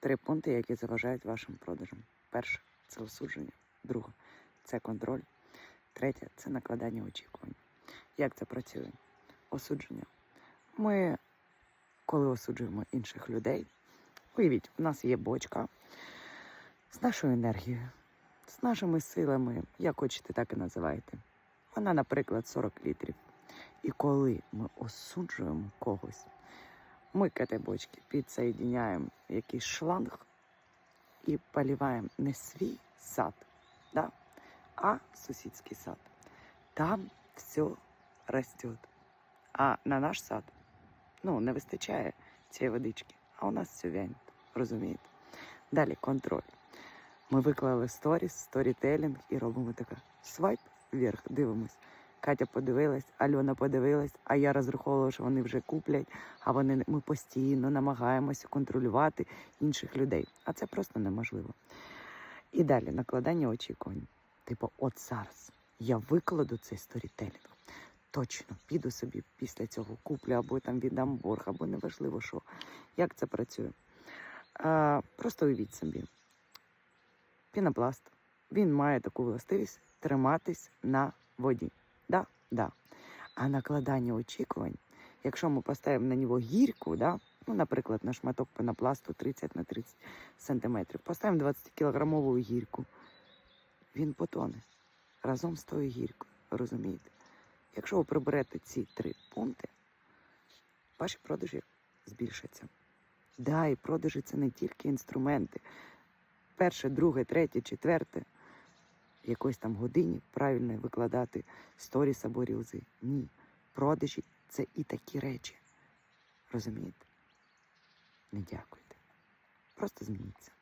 три пункти, які заважають вашим продажам. Перше це осудження. Друге це контроль. Третє це накладання очікувань. Як це працює? Осудження. Ми, коли осуджуємо інших людей, уявіть, у нас є бочка з нашою енергією, з нашими силами, як хочете, так і називайте. Вона, наприклад, 40 літрів. І коли ми осуджуємо когось, ми к этой бочці підсоединяємо якийсь шланг і поливаємо не свій сад, да, а сусідський сад. Там все растет. А на наш сад ну, не вистачає цієї водички, а у нас все вянет, розумієте? Далі контроль. Ми виклали сторіс, сторітелінг і робимо таке свайп вверх, дивимось. Катя подивилась, Альона подивилась, а я розраховувала, що вони вже куплять, а вони ми постійно намагаємося контролювати інших людей. А це просто неможливо. І далі накладання очікувань. Типу, от зараз я викладу цей сторітелінг. Точно піду собі після цього куплю, або там віддам борг, або неважливо що. Як це працює? А, просто уявіть собі. Пінопласт. Він має таку властивість триматись на воді. Да? Да. А накладання очікувань, якщо ми поставимо на нього гірку, да? ну, наприклад, на шматок пенопласту 30 на 30 сантиметрів, поставимо 20 кілограмову гірку, він потоне разом з тою гіркою. Розумієте? Якщо ви приберете ці три пункти, ваші продажі збільшаться. Да, і продажі це не тільки інструменти. Перше, друге, третє, четверте. Якоїсь там годині правильно викладати сторіс або рілзи. Ні. Продажі це і такі речі. Розумієте? Не дякуйте. Просто змініться.